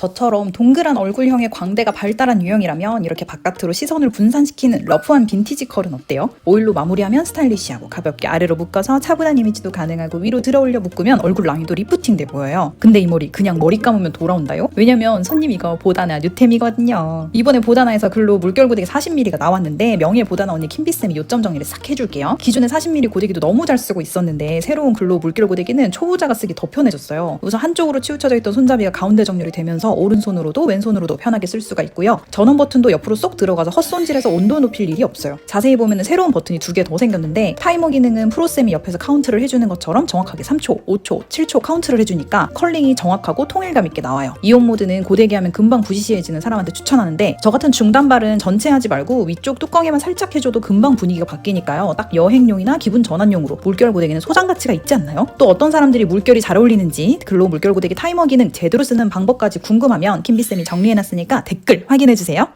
저처럼 동그란 얼굴형의 광대가 발달한 유형이라면 이렇게 바깥으로 시선을 분산시키는 러프한 빈티지 컬은 어때요? 오일로 마무리하면 스타일리시하고 가볍게 아래로 묶어서 차분한 이미지도 가능하고 위로 들어올려 묶으면 얼굴 라인도 리프팅돼 보여요. 근데 이 머리 그냥 머리 감으면 돌아온다요? 왜냐면 손님 이거 보다나 뉴템이거든요. 이번에 보다나에서 글로 물결 고데기 40mm가 나왔는데 명예 보다나 언니 킴비쌤이 요점 정리를 싹 해줄게요. 기존에 40mm 고데기도 너무 잘 쓰고 있었는데 새로운 글로 물결 고데기는 초보자가 쓰기 더 편해졌어요. 우선 한쪽으로 치우쳐져 있던 손잡이가 가운데 정렬이 되면서 오른손으로도 왼손으로도 편하게 쓸 수가 있고요. 전원 버튼도 옆으로 쏙 들어가서 헛손질해서 온도 높일 일이 없어요. 자세히 보면 새로운 버튼이 두 개 더 생겼는데 타이머 기능은 프로쌤이 옆에서 카운트를 해주는 것처럼 정확하게 3초, 5초, 7초 카운트를 해주니까 컬링이 정확하고 통일감 있게 나와요. 이온 모드는 고데기 하면 금방 부시시해지는 사람한테 추천하는데 저 같은 중단발은 전체 하지 말고 위쪽 뚜껑에만 살짝 해줘도 금방 분위기가 바뀌니까요. 딱 여행용이나 기분 전환용으로 물결 고데기는 소장 가치가 있지 않나요? 또 어떤 사람들이 물결이 잘 어울리는지 글로 물결 고데기 타이머 기능 제대로 쓰는 방법까지 궁금 하면 킴비쌤이 정리해놨으니까 댓글 확인해주세요.